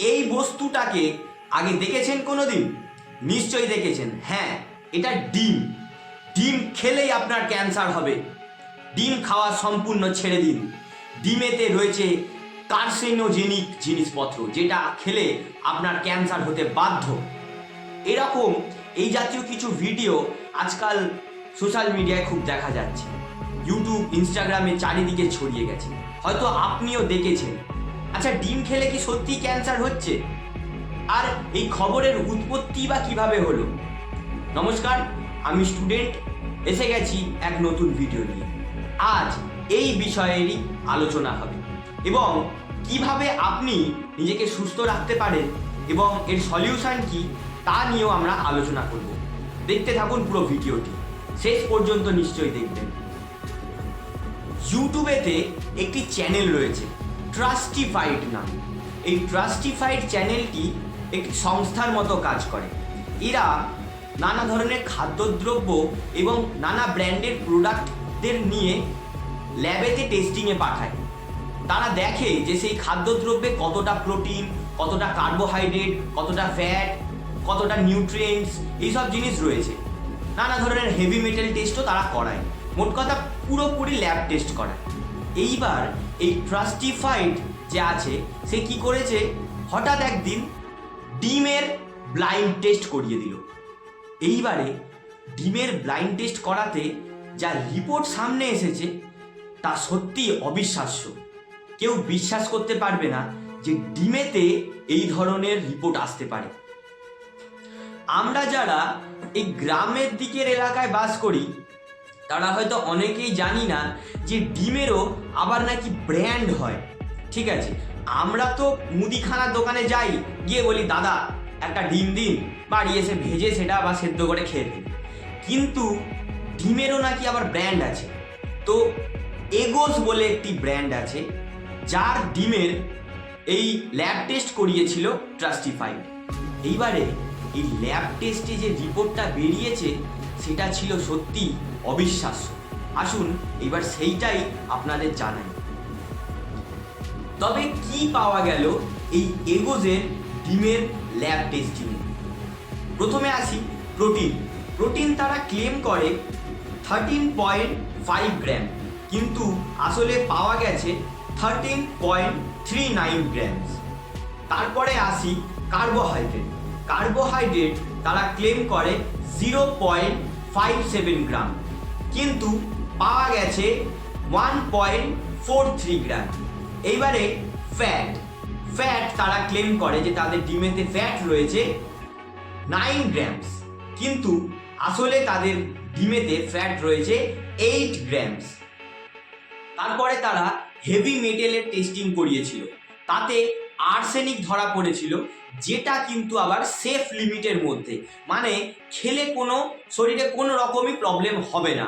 এই বস্তুটাকে আগে দেখেছেন কোনো দিন নিশ্চয়ই দেখেছেন। হ্যাঁ এটা ডিম। ডিম খেলেই আপনার ক্যান্সার হবে। ডিম খাওয়া সম্পূর্ণ ছেড়ে দিন। ডিমেতে রয়েছে কার্সিনোজেনিক জিনিসপত্র, যেটা খেলে আপনার ক্যান্সার হতে বাধ্য। এরকম এই জাতীয় কিছু ভিডিও আজকাল সোশ্যাল মিডিয়ায় খুব দেখা যাচ্ছে। ইউটিউব, ইনস্টাগ্রামে চারিদিকে ছড়িয়ে গেছে। হয়তো আপনিও দেখেছেন। আচ্ছা ডিম খেলে কি সত্যি ক্যান্সার হচ্ছে? আর এই খবরের উৎপত্তি বা কীভাবে হলো? নমস্কার, আমি স্টুডেন্ট এসে গেছি এক নতুন ভিডিও নিয়ে। আজ এই বিষয়েরই আলোচনা হবে। এবং কীভাবে আপনি নিজেকে সুস্থ রাখতে পারেন এবং এর সলিউশন কি, তা নিয়েও আমরা আলোচনা করব। দেখতে থাকুন পুরো ভিডিওটি শেষ পর্যন্ত নিশ্চয়ই দেখবেন। ইউটিউবেতে একটি চ্যানেল রয়েছে। ট্রাস্টিফাইড নাম। এই ট্রাস্টিফাইড চ্যানেলটি একটি সংস্থার মতো কাজ করে। এরা নানা ধরনের খাদ্যদ্রব্য এবং নানা ব্র্যান্ডের প্রোডাক্টদের নিয়ে ল্যাবেতে টেস্টিংয়ে পাঠায়। তারা দেখে যে সেই খাদ্যদ্রব্যে কতটা প্রোটিন, কতটা কার্বোহাইড্রেট, কতটা ফ্যাট, কতটা নিউট্রিয়েন্টস, এইসব জিনিস রয়েছে। নানা ধরনের হেভি মেটাল টেস্টও তারা করায়। মোট কথা পুরোপুরি ল্যাব টেস্ট করায়। এইবার এই ট্রাস্টিফাইড যে আছে, সে কি করেছে? হঠাৎ একদিন ডিমের ব্লাইন্ড টেস্ট করিয়ে দিল। এইবারে ডিমের ব্লাইন্ড টেস্ট করাতে যা রিপোর্ট সামনে এসেছে, তা সত্যি অবিশ্বাস্য। কেউ বিশ্বাস করতে পারবে না যে ডিমেতে এই ধরনের রিপোর্ট আসতে পারে। আমরা যারা এই গ্রামের দিকের এলাকায় বাস করি তারা হয়তো অনেকেই জানি না যে ডিমেরও আবার নাকি ব্র্যান্ড হয়। ঠিক আছে? আমরা তো মুদিখানার দোকানে যাই, গিয়ে বলি, দাদা, একটা ডিম দিন। বাড়ি এসে ভেজে সেটা বা সেদ্ধ করে খেয়ে দিন কিন্তু ডিমেরও নাকি আবার ব্র্যান্ড আছে। তো এগোস বলে একটি ব্র্যান্ড আছে, যার ডিমের এই ল্যাব টেস্ট করিয়েছিল ট্রাস্টিফাইড। এইবারে এই ল্যাব টেস্টে যে রিপোর্টটা বেরিয়েছে সেটা ছিল সত্যি অবিশ্বাস্য। আসুন, এবার সেইটাই আপনাদের জানাই। তবে কি পাওয়া গেল এই এগোজের ডিমের ল্যাব টেস্টিংয়ে প্রথমে আসি প্রোটিন। প্রোটিন তারা ক্লেম করে থার্টিন পয়েন্ট ফাইভ গ্রাম, কিন্তু আসলে পাওয়া গেছে thirteen point three nine grams. তারপরে আসি কার্বোহাইড্রেট। কার্বোহাইড্রেট তারা ক্লেম করে zero point five seven gram কিন্তু পাওয়া গেছে one point four three gram এইবারে ফ্যাট ফ্যাট তারা ক্লেম করে যে তাদের ডিমেতে ফ্যাট রয়েছে নাইন গ্রামস কিন্তু আসলে তাদের ডিমেতে ফ্যাট রয়েছে এইট গ্রামস তারপরে তারা হেভি মেটেলের টেস্টিং করিয়েছিল। তাতে আর্সেনিক ধরা পড়েছিল, যেটা কিন্তু আবার সেফ লিমিটের মধ্যে। মানে খেলে কোনো, শরীরে কোনো রকমই প্রবলেম হবে না।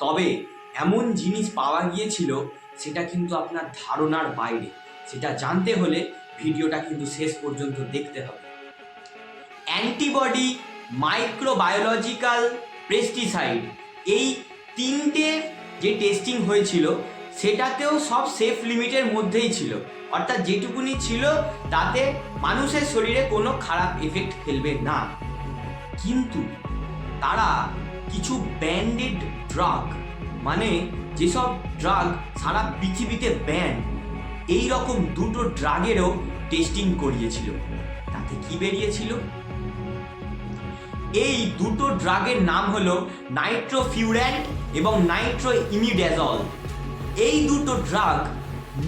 তবে এমন জিনিস পাওয়া গিয়েছিল, সেটা কিন্তু আপনার ধারণার বাইরে। সেটা জানতে হলে ভিডিওটা কিন্তু শেষ পর্যন্ত দেখতে হবে। অ্যান্টিবডি মাইক্রোবায়োলজিক্যাল পেস্টিসাইড, এই তিনটে যে টেস্টিং হয়েছিল সেটাতেও সব সেফ লিমিটের মধ্যেই ছিল। অর্থাৎ যেটুকুনি ছিল, তাতে মানুষের শরীরে কোনো খারাপ এফেক্ট ফেলবে না। কিন্তু তারা কিছু ব্যান্ডেড ড্রাগ মানে যেসব ড্রাগ সারা পৃথিবীতে ব্যান্ড এই রকম দুটো ড্রাগেরও টেস্টিং করিয়েছিল। তাতে কি বেরিয়েছিল? এই দুটো ড্রাগের নাম হলো নাইট্রোফিউর্যান্ট এবং নাইট্রো ইমিডাজল এই দুটো ড্রাগ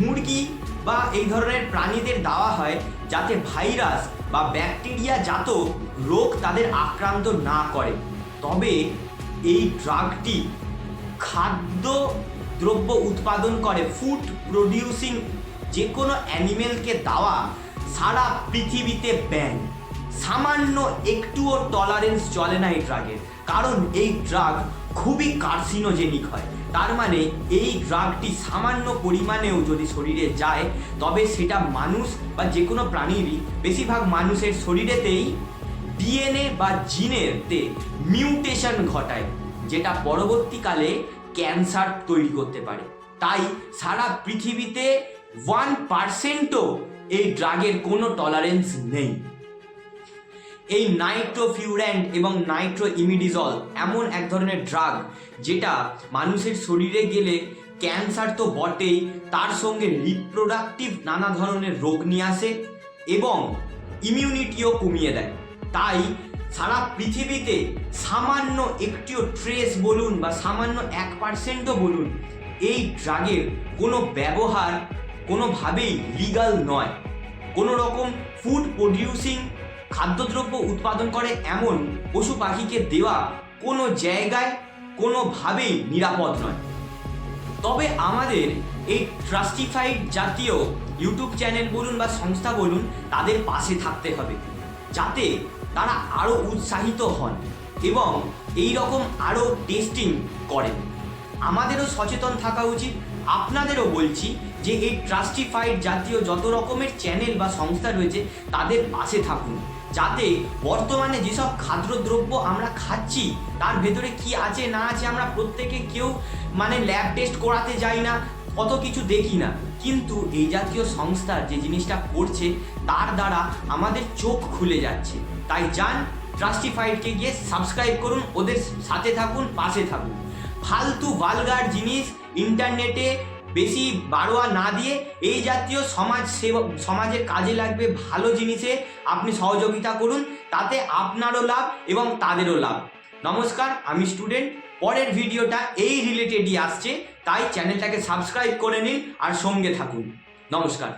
মুরগি বা এই ধরনের প্রাণীদের দেওয়া হয় যাতে ভাইরাস বা ব্যাকটেরিয়া জাত রোগ তাদের আক্রান্ত না করে। তবে এই ড্রাগটি খাদ্য দ্রব্য উৎপাদন করে ফুড প্রডিউসিং যে কোনো অ্যানিমেলকে দেওয়া সারা পৃথিবীতে ব্যান সামান্য একটুও টলারেন্স চলে না এই ড্রাগের কারণ এই ড্রাগ খুবই কার্সিনোজেনিক হয়। তার মানে এই ড্রাগটি সামান্য পরিমাণেও যদি শরীরে যায়, তবে সেটা মানুষ বা যে কোনো প্রাণীরই, বেশিরভাগ মানুষের শরীরেতেই ডিএনএ বা জিনেরতে মিউটেশন ঘটায়, যেটা পরবর্তীকালে ক্যান্সার তৈরি করতে পারে। তাই সারা পৃথিবীতে ওয়ান পার্সেন্টও এই ড্রাগের কোনো টলারেন্স নেই। এই নাইট্রোফিউর্যান্ট এবং নাইট্রো ইমিডিজল এমন এক ধরনের ড্রাগ যেটা মানুষের শরীরে গেলে ক্যান্সার তো বটেই, তার সঙ্গে রিপ্রোডাক্টিভ নানা ধরনের রোগ নিয়ে আসে এবং ইমিউনিটিও কমিয়ে দেয়। তাই সারা পৃথিবীতে সামান্য একটিও ট্রেস বলুন বা সামান্য এক পার্সেন্টও বলুন, এই ড্রাগের কোনো ব্যবহার কোনোভাবেই লিগাল নয়। কোনো রকম ফুড প্রডিউসিং খাদ্যদ্রব্য উৎপাদন করে এমন পশু পাখিকে দেওয়া কোনো জায়গায় কোনোভাবেই নিরাপদ নয়। তবে আমাদের এই ট্রাস্টিফাইড জাতীয় ইউটিউব চ্যানেল বলুন বা সংস্থা বলুন, তাদের পাশে থাকতে হবে, যাতে তারা আরও উৎসাহিত হন এবং এই রকম আরও টেস্টিং করেন। আমাদেরও সচেতন থাকা উচিত। আপনাদেরও বলছি যে এই ট্রাস্টিফাইড জাতীয় যত রকমের চ্যানেল বা সংস্থা রয়েছে, তাদের পাশে থাকুন। যাতে বর্তমানে যেসব খাদ্যদ্রব্য আমরা খাচ্ছি, তার ভেতরে কি আছে, না আছে, আমরা প্রত্যেকে কেউ মানে ল্যাব টেস্ট করাতে যাই না, কত কিছু দেখি না। কিন্তু এই জাতীয় সংস্থা যে জিনিসটা করছে, তার দ্বারা আমাদের চোখ খুলে যাচ্ছে। তাই যান ট্রাস্টিফাইডকে গিয়ে সাবস্ক্রাইব করুন, ওদের সাথে থাকুন, পাশে থাকুন। ফালতু ভালগার জিনিস ইন্টারনেটে বেশি বাড়োয়া না দিয়ে এই জাতীয় সমাজ সেবা সমাজের কাজে লাগবে ভালো জিনিসে আপনি সহযোগিতা করুন, তাতে আপনারও লাভ এবং তাদেরও লাভ। নমস্কার, আমি স্টুডেন্ট। পরের ভিডিওটা এই রিলেটেডই আসছে, তাই চ্যানেলটাকে সাবস্ক্রাইব করে নিন আর সঙ্গে থাকুন। নমস্কার।